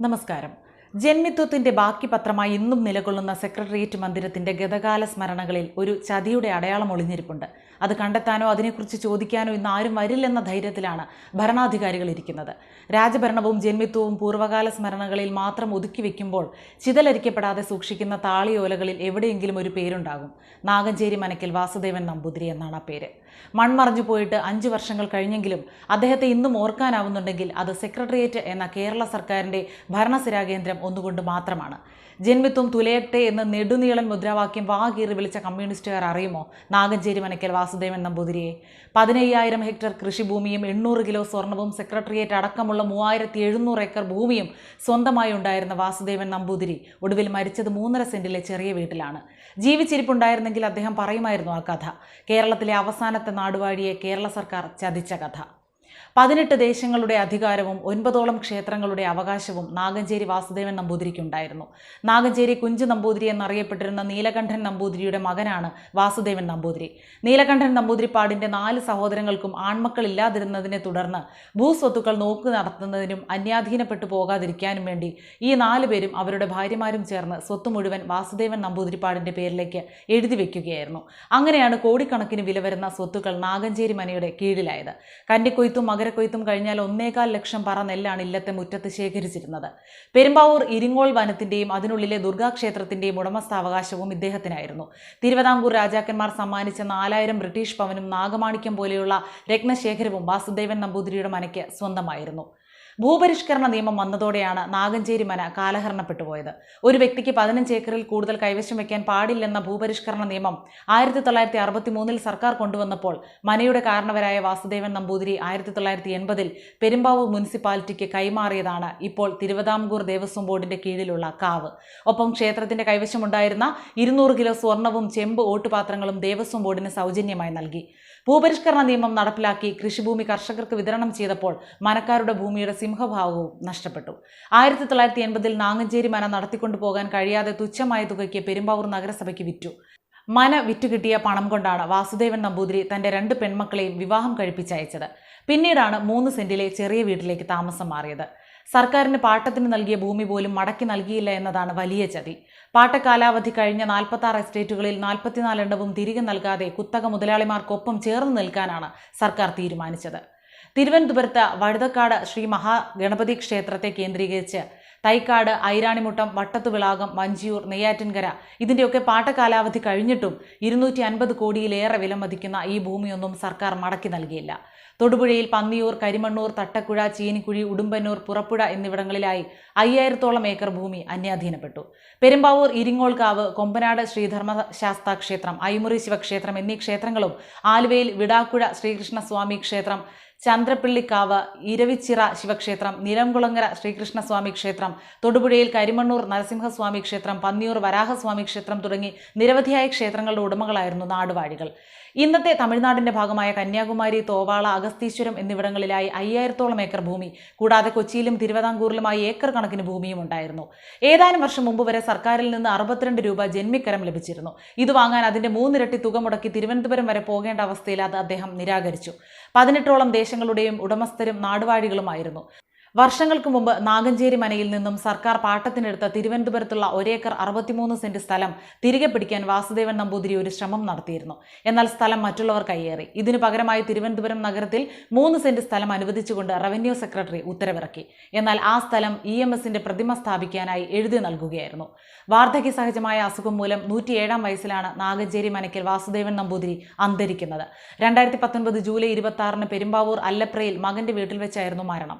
നമസ്കാരം. ജന്മിത്വത്തിന്റെ ബാക്കി പത്രമായി ഇന്നും നിലകൊള്ളുന്ന സെക്രട്ടേറിയറ്റ് മന്ദിരത്തിന്റെ ഗതകാല സ്മരണകളിൽ ഒരു ചതിയുടെ അടയാളം ഒളിഞ്ഞിരിപ്പുണ്ട്. അത് കണ്ടെത്താനോ അതിനെക്കുറിച്ച് ചോദിക്കാനോ ഇന്ന് ആരും വരില്ലെന്ന ധൈര്യത്തിലാണ് ഭരണാധികാരികൾ ഇരിക്കുന്നത്. രാജഭരണവും ജന്മിത്വവും പൂർവകാല സ്മരണകളിൽ മാത്രം ഒതുക്കി വെക്കുമ്പോൾ ചിതലരിക്കപ്പെടാതെ സൂക്ഷിക്കുന്ന താളിയോലകളിൽ എവിടെയെങ്കിലും ഒരു പേരുണ്ടാകും. നാഗഞ്ചേരി മനക്കിൽ വാസുദേവൻ നമ്പൂതിരി എന്നാണ് ആ പേര്. മൺമറഞ്ഞു പോയിട്ട് അഞ്ച് വർഷങ്ങൾ കഴിഞ്ഞെങ്കിലും അദ്ദേഹത്തെ ഇന്നും ഓർക്കാനാവുന്നുണ്ടെങ്കിൽ അത് സെക്രട്ടേറിയറ്റ് എന്ന കേരള സർക്കാരിന്റെ ഭരണസിരാ കേന്ദ്രം ഒന്നുകൊണ്ട് മാത്രമാണ്. ജന്മിത്വം തുലയട്ടെ എന്ന് നെടുനീളൻ മുദ്രാവാക്യം വാകീറി വിളിച്ച കമ്മ്യൂണിസ്റ്റുകാർ അറിയുമോ? നാഗഞ്ചേരി മനക്കൽ വാസുദേവൻ നമ്പൂതിരിയെ. പതിനയ്യായിരം ഹെക്ടർ കൃഷിഭൂമിയും എണ്ണൂറ് കിലോ സ്വർണവും സെക്രട്ടേറിയറ്റ് അടക്കമുള്ള മൂവായിരത്തി എഴുന്നൂറ് ഏക്കർ ഭൂമിയും സ്വന്തമായി ഉണ്ടായിരുന്ന വാസുദേവൻ നമ്പൂതിരി ഒടുവിൽ മരിച്ചത് മൂന്നര സെന്റിലെ ചെറിയ വീട്ടിലാണ്. ജീവിച്ചിരിപ്പുണ്ടായിരുന്നെങ്കിൽ അദ്ദേഹം പറയുമായിരുന്നു ആ കഥ. കേരളത്തിലെ അവസാനത്തെ നാടുവാഴിയെ കേരള സർക്കാർ ചതിച്ച കഥ. പതിനെട്ട് ദേശങ്ങളുടെ അധികാരവും ഒൻപതോളം ക്ഷേത്രങ്ങളുടെ അവകാശവും നാഗഞ്ചേരി വാസുദേവൻ നമ്പൂതിരിക്കുണ്ടായിരുന്നു. നാഗഞ്ചേരി കുഞ്ചു നമ്പൂതിരി എന്നറിയപ്പെട്ടിരുന്ന നീലകണ്ഠൻ നമ്പൂതിരിയുടെ മകനാണ് വാസുദേവൻ നമ്പൂതിരി. നീലകണ്ഠൻ നമ്പൂതിരിപ്പാടിന്റെ നാല് സഹോദരങ്ങൾക്കും ആൺമക്കൾ ഇല്ലാതിരുന്നതിനെ തുടർന്ന് ഭൂസ്വത്തുക്കൾ നോക്കു നടത്തുന്നതിനും അന്യാധീനപ്പെട്ടു പോകാതിരിക്കാനും വേണ്ടി ഈ നാല് പേരും അവരുടെ ഭാര്യമാരും ചേർന്ന് സ്വത്ത് മുഴുവൻ വാസുദേവൻ നമ്പൂതിരിപ്പാടിന്റെ പേരിലേക്ക് എഴുതി വെക്കുകയായിരുന്നു. അങ്ങനെയാണ് കോടിക്കണക്കിന് വില വരുന്ന സ്വത്തുക്കൾ നാഗഞ്ചേരി മനയുടെ കീഴിലായത്. കന്നിക്കൊയ്ത്തും മകരക്കൊയ്ത്തും കഴിഞ്ഞാൽ ഒന്നേകാൽ ലക്ഷം പറ നെല്ലാണ് ഇല്ലത്തെ മുറ്റത്ത് ശേഖരിച്ചിരുന്നത്. പെരുമ്പാവൂർ ഇരിങ്ങോൾ വനത്തിന്റെയും അതിനുള്ളിലെ ദുർഗാക്ഷേത്രത്തിന്റെയും ഉടമസ്ഥാവകാശവും ഇദ്ദേഹത്തിനായിരുന്നു. തിരുവിതാംകൂർ രാജാക്കന്മാർ സമ്മാനിച്ച നാലായിരം ബ്രിട്ടീഷ് പവനും നാഗമാണിക്യം പോലെയുള്ള രത്നശേഖരവും വാസുദേവൻ നമ്പൂതിരിയുടെ മനയ്ക്ക് സ്വന്തമായിരുന്നു. ഭൂപരിഷ്കരണ നിയമം വന്നതോടെയാണ് നാഗഞ്ചേരി മന കാലഹരണപ്പെട്ടു പോയത്. ഒരു വ്യക്തിക്ക് പതിനഞ്ച് ഏക്കറിൽ കൂടുതൽ കൈവശം വയ്ക്കാൻ പാടില്ലെന്ന ഭൂപരിഷ്കരണ നിയമം ആയിരത്തി തൊള്ളായിരത്തി അറുപത്തി മൂന്നിൽ സർക്കാർ കൊണ്ടുവന്നപ്പോൾ മനയുടെ കാരണവരായ വാസുദേവൻ നമ്പൂതിരി ആയിരത്തി തൊള്ളായിരത്തി എൺപതിൽ പെരുമ്പാവൂർ മുനിസിപ്പാലിറ്റിക്ക് കൈമാറിയതാണ് ഇപ്പോൾ തിരുവിതാംകൂർ ദേവസ്വം ബോർഡിന്റെ കീഴിലുള്ള കാവ്. ഒപ്പം ക്ഷേത്രത്തിന്റെ കൈവശമുണ്ടായിരുന്ന ഇരുന്നൂറ് കിലോ സ്വർണവും ചെമ്പ് ഓട്ടുപാത്രങ്ങളും ദേവസ്വം ബോർഡിന് സൗജന്യമായി നൽകി. ഭൂപരിഷ്കരണ നിയമം നടപ്പിലാക്കി കൃഷിഭൂമി കർഷകർക്ക് വിതരണം ചെയ്തപ്പോൾ മനക്കാരുടെ ഭൂമിയുടെ സിംഹഭാഗവും നഷ്ടപ്പെട്ടു. ആയിരത്തി തൊള്ളായിരത്തി എൺപതിൽ നാങ്ങഞ്ചേരി മന നടത്തിക്കൊണ്ടു പോകാൻ കഴിയാതെ തുച്ഛമായ തുകയ്ക്ക് പെരുമ്പാവൂർ നഗരസഭയ്ക്ക് വിറ്റു. മന വിറ്റുകിട്ടിയ പണം കൊണ്ടാണ് വാസുദേവൻ നമ്പൂതിരി തന്റെ രണ്ട് പെൺമക്കളെയും വിവാഹം കഴിപ്പിച്ചയച്ചത് പിന്നീടാണ് മൂന്ന് സെന്റിലെ ചെറിയ വീട്ടിലേക്ക് താമസം മാറിയത്. സർക്കാരിന് പാട്ടത്തിന് നൽകിയ ഭൂമി പോലും മടക്കി നൽകിയില്ല എന്നതാണ് വലിയ ചതി. പാട്ടകാലാവധി കഴിഞ്ഞ നാൽപ്പത്തി ആറ് എസ്റ്റേറ്റുകളിൽ നാൽപ്പത്തിനാലെണ്ണവും തിരികെ നൽകാതെ കുത്തക മുതലാളിമാർക്കൊപ്പം ചേർന്ന് നിൽക്കാനാണ് സർക്കാർ തീരുമാനിച്ചത്. തിരുവനന്തപുരത്ത് വഴുതക്കാട് ശ്രീ മഹാഗണപതി ക്ഷേത്രത്തെ കേന്ദ്രീകരിച്ച് തൈക്കാട് ഐരാണിമുട്ടം വട്ടത്തുവിളാകം മഞ്ചിയൂർ നെയ്യാറ്റിൻകര ഇതിന്റെയൊക്കെ പാട്ടകാലാവധി കഴിഞ്ഞിട്ടും ഇരുന്നൂറ്റി അൻപത് കോടിയിലേറെ വിലമതിക്കുന്ന ഈ ഭൂമിയൊന്നും സർക്കാർ മടക്കി നൽകിയില്ല. തൊടുപുഴയിൽ പന്നിയൂർ കരിമണ്ണൂർ തട്ടക്കുഴ ചീനിക്കുഴി ഉടുമ്പന്നൂർ പുറപ്പുഴ എന്നിവിടങ്ങളിലായി അയ്യായിരത്തോളം ഏക്കർ ഭൂമി അന്യാധീനപ്പെട്ടു. പെരുമ്പാവൂർ ഇരിങ്ങോൾക്കാവ് കൊമ്പനാട് ശ്രീധർമ്മശാസ്ത ക്ഷേത്രം ഐമുറി ശിവക്ഷേത്രം എന്നീ ക്ഷേത്രങ്ങളും ആലുവയിൽ വിടാക്കുഴ ശ്രീകൃഷ്ണസ്വാമി ക്ഷേത്രം ചന്ദ്രപ്പിള്ളിക്കാവ് ഇരവിച്ചിറ ശിവക്ഷേത്രം നിലംകുളങ്ങര ശ്രീകൃഷ്ണസ്വാമി ക്ഷേത്രം തൊടുപുഴയിൽ കരിമണ്ണൂർ നരസിംഹസ്വാമി ക്ഷേത്രം പന്നിയൂർ വരാഹസ്വാമി ക്ഷേത്രം തുടങ്ങി നിരവധിയായ ക്ഷേത്രങ്ങളുടെ ഉടമകളായിരുന്നു നാടുവാഴികൾ. ഇന്നത്തെ തമിഴ്നാടിന്റെ ഭാഗമായ കന്യാകുമാരി തോവാള അഗസ്തീശ്വരം എന്നിവിടങ്ങളിലായി അയ്യായിരത്തോളം ഏക്കർ ഭൂമി കൂടാതെ കൊച്ചിയിലും തിരുവിതാംകൂറിലുമായി ഏക്കർ കണക്കിന് ഭൂമിയും ഉണ്ടായിരുന്നു. ഏതാനും വർഷം മുമ്പ് വരെ സർക്കാരിൽ നിന്ന് അറുപത്തിരണ്ട് രൂപ ജന്മിക്കരം ലഭിച്ചിരുന്നു. ഇത് വാങ്ങാൻ അതിന്റെ മൂന്നിരട്ടി തുക മുടക്കി തിരുവനന്തപുരം വരെ പോകേണ്ട അവസ്ഥയിൽ അത് അദ്ദേഹം നിരാകരിച്ചു. പതിനെട്ടോളം ദേശങ്ങളുടെയും ഉടമസ്ഥരും നാടുവാഴികളുമായിരുന്നു വർഷങ്ങൾക്ക് മുമ്പ് നാഗഞ്ചേരി മനയിൽ നിന്നും സർക്കാർ പാട്ടത്തിനെടുത്ത തിരുവനന്തപുരത്തുള്ള ഒരേക്കർ അറുപത്തിമൂന്ന് സെന്റ് സ്ഥലം തിരികെ പിടിക്കാൻ വാസുദേവൻ നമ്പൂതിരി ഒരു ശ്രമം നടത്തിയിരുന്നു. എന്നാൽ സ്ഥലം മറ്റുള്ളവർ കയ്യേറി. ഇതിനു പകരമായി തിരുവനന്തപുരം നഗരത്തിൽ മൂന്ന് സെന്റ് സ്ഥലം അനുവദിച്ചുകൊണ്ട് റവന്യൂ സെക്രട്ടറി ഉത്തരവിറക്കി. എന്നാൽ ആ സ്ഥലം ഇ എം എസിന്റെ പ്രതിമ സ്ഥാപിക്കാനായി എഴുതി നൽകുകയായിരുന്നു. വാർദ്ധക്യ സഹജമായ അസുഖം മൂലം നൂറ്റിയേഴാം വയസ്സിലാണ് നാഗഞ്ചേരി മനയ്ക്കൽ വാസുദേവൻ നമ്പൂതിരി അന്തരിക്കുന്നത്. രണ്ടായിരത്തി പത്തൊൻപത് ജൂലൈ ഇരുപത്തി ആറിന് പെരുമ്പാവൂർ അല്ലപ്രയിൽ മകന്റെ വീട്ടിൽ വെച്ചായിരുന്നു മരണം.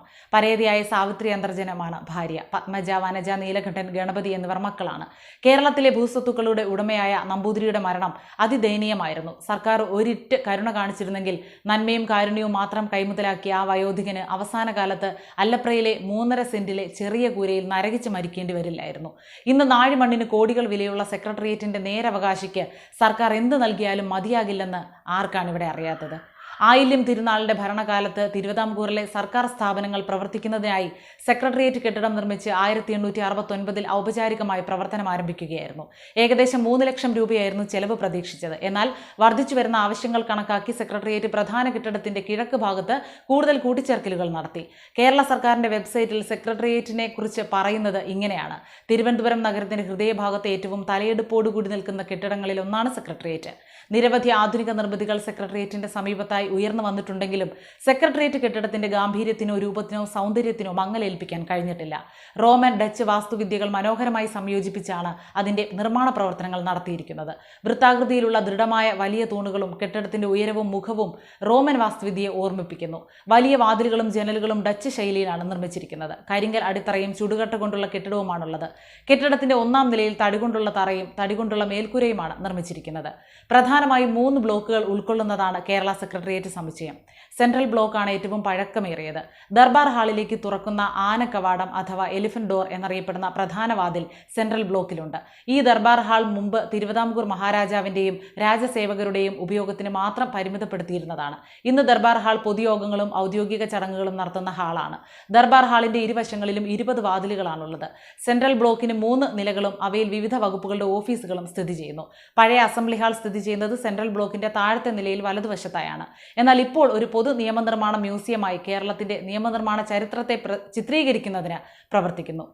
പരേതിയായ സാവിത്രി അന്തർജനമാണ് ഭാര്യ. പത്മജ വനജ നീലകണ്ഠൻ ഗണപതി എന്നിവർ മക്കളാണ്. കേരളത്തിലെ ഭൂസ്വത്തുക്കളുടെ ഉടമയായ നമ്പൂതിരിയുടെ മരണം അതിദയനീയമായിരുന്നു. സർക്കാർ ഒരിറ്റ് കരുണ കാണിച്ചിരുന്നെങ്കിൽ നന്മയും കാരുണ്യവും മാത്രം കൈമുതലാക്കിയ ആ വയോധികന് അവസാന കാലത്ത് അല്ലപ്രയിലെ മൂന്നര സെന്റിലെ ചെറിയ കൂരയിൽ നരകിച്ച് മരിക്കേണ്ടി വരില്ലായിരുന്നു. ഇന്ന് നാഴിമണ്ണിന് കോടികൾ വിലയുള്ള സെക്രട്ടേറിയറ്റിന്റെ നേരവകാശിക്ക് സർക്കാർ എന്ത് നൽകിയാലും മതിയാകില്ലെന്ന് ആർക്കാണ് ഇവിടെ അറിയാത്തത്? ആയില്യം തിരുനാളിന്റെ ഭരണകാലത്ത് തിരുവിതാംകൂറിലെ സർക്കാർ സ്ഥാപനങ്ങൾ പ്രവർത്തിക്കുന്നതിനായി സെക്രട്ടേറിയറ്റ് കെട്ടിടം നിർമ്മിച്ച് ആയിരത്തി എണ്ണൂറ്റി അറുപത്തൊൻപതിൽ ഔപചാരികമായി പ്രവർത്തനം ആരംഭിക്കുകയായിരുന്നു. ഏകദേശം മൂന്ന് ലക്ഷം രൂപയായിരുന്നു ചെലവ് പ്രതീക്ഷിച്ചത്. എന്നാൽ വർദ്ധിച്ചു വരുന്ന ആവശ്യങ്ങൾ കണക്കാക്കി സെക്രട്ടേറിയറ്റ് പ്രധാന കെട്ടിടത്തിന്റെ കിഴക്ക് ഭാഗത്ത് കൂടുതൽ കൂട്ടിച്ചേർക്കലുകൾ നടത്തി. കേരള സർക്കാരിന്റെ വെബ്സൈറ്റിൽ സെക്രട്ടേറിയറ്റിനെ കുറിച്ച് പറയുന്നത് ഇങ്ങനെയാണ്. തിരുവനന്തപുരം നഗരത്തിന്റെ ഹൃദയഭാഗത്ത് ഏറ്റവും തലയെടുപ്പോടുകൂടി നിൽക്കുന്ന കെട്ടിടങ്ങളിൽ ഒന്നാണ് സെക്രട്ടേറിയറ്റ്. നിരവധി ആധുനിക നിർമ്മിതികൾ സെക്രട്ടേറിയറ്റിന്റെ സമീപത്തായി ഉയർന്നു വന്നിട്ടുണ്ടെങ്കിലും സെക്രട്ടേറിയറ്റ് കെട്ടിടത്തിന്റെ ഗാംഭീര്യത്തിനോ രൂപത്തിനോ സൗന്ദര്യത്തിനോ മങ്ങലേൽപ്പിക്കാൻ കഴിഞ്ഞിട്ടില്ല. റോമൻ ഡച്ച് വാസ്തുവിദ്യകൾ മനോഹരമായി സംയോജിപ്പിച്ചാണ് അതിന്റെ നിർമ്മാണ പ്രവർത്തനങ്ങൾ നടത്തിയിരിക്കുന്നത്. വൃത്താകൃതിയിലുള്ള ദൃഢമായ വലിയ തൂണുകളും കെട്ടിടത്തിന്റെ ഉയരവും മുഖവും റോമൻ വാസ്തുവിദ്യയെ ഓർമ്മിപ്പിക്കുന്നു. വലിയ വാതിലുകളും ജനലുകളും ഡച്ച് ശൈലിയിലാണ് നിർമ്മിച്ചിരിക്കുന്നത്. കരിങ്കൽ അടിത്തറയും ചുടുകട്ട കൊണ്ടുള്ള കെട്ടിടവുമാണുള്ളത്. കെട്ടിടത്തിന്റെ ഒന്നാം നിലയിൽ തടികൊണ്ടുള്ള തറയും തടികൊണ്ടുള്ള മേൽക്കൂരയുമാണ് നിർമ്മിച്ചിരിക്കുന്നത്. പ്രധാനമായും മൂന്ന് ബ്ലോക്കുകൾ ഉൾക്കൊള്ളുന്നതാണ് കേരള സെക്രട്ടേറിയറ്റ് സമുച്ചയം സെൻട്രൽ ബ്ലോക്കാണ് ഏറ്റവും പഴക്കമേറിയത്. ദർബാർ ഹാളിലേക്ക് തുറക്കുന്ന ആനക്കവാടം അഥവാ എലിഫന്റ് ഡോർ എന്നറിയപ്പെടുന്ന പ്രധാന വാതിൽ സെൻട്രൽ ബ്ലോക്കിലുണ്ട്. ഈ ദർബാർ ഹാൾ മുമ്പ് തിരുവിതാംകൂർ മഹാരാജാവിന്റെയും രാജസേവകരുടെയും ഉപയോഗത്തിന് മാത്രം പരിമിതപ്പെടുത്തിയിരുന്നതാണ്. ഇന്ന് ദർബാർ ഹാൾ പൊതുയോഗങ്ങളും ഔദ്യോഗിക ചടങ്ങുകളും നടത്തുന്ന ഹാളാണ്. ദർബാർ ഹാളിന്റെ ഇരുവശങ്ങളിലും ഇരുപത് വാതിലുകളാണുള്ളത്. സെൻട്രൽ ബ്ലോക്കിന് മൂന്ന് നിലകളും അവയിൽ വിവിധ വകുപ്പുകളുടെ ഓഫീസുകളും സ്ഥിതി ചെയ്യുന്നു. പഴയ അസംബ്ലി ഹാൾ സ്ഥിതി ചെയ്യുന്നത് സെൻട്രൽ ബ്ലോക്കിന്റെ താഴത്തെ നിലയിൽ വലതുവശത്തായാണ്. എന്നാൽ ഇപ്പോൾ ഒരു പൊതു നിയമനിർമ്മാണ മ്യൂസിയമായി കേരളത്തിന്റെ നിയമനിർമ്മാണ ചരിത്രത്തെ ചിത്രീകരിക്കുന്നതിന് പ്രവർത്തിക്കുന്നു.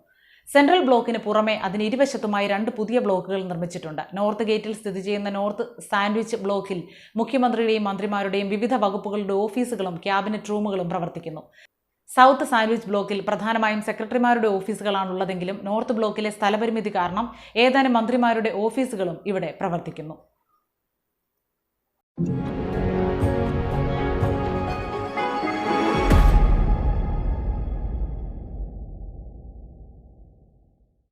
സെൻട്രൽ ബ്ലോക്കിന് പുറമെ അതിന് ഇരുവശത്തുമായി രണ്ട് പുതിയ ബ്ലോക്കുകൾ നിർമ്മിച്ചിട്ടുണ്ട്. നോർത്ത് ഗേറ്റിൽ സ്ഥിതി ചെയ്യുന്ന നോർത്ത് സാൻഡ്വിച്ച് ബ്ലോക്കിൽ മുഖ്യമന്ത്രിയുടെയും മന്ത്രിമാരുടെയും വിവിധ വകുപ്പുകളുടെ ഓഫീസുകളും ക്യാബിനറ്റ് റൂമുകളും പ്രവർത്തിക്കുന്നു. സൗത്ത് സാൻഡ്വിച്ച് ബ്ലോക്കിൽ പ്രധാനമായും സെക്രട്ടറിമാരുടെ ഓഫീസുകളാണുള്ളതെങ്കിലും നോർത്ത് ബ്ലോക്കിലെ സ്ഥലപരിമിതി കാരണം ഏതാനും മന്ത്രിമാരുടെ ഓഫീസുകളും ഇവിടെ പ്രവർത്തിക്കുന്നു.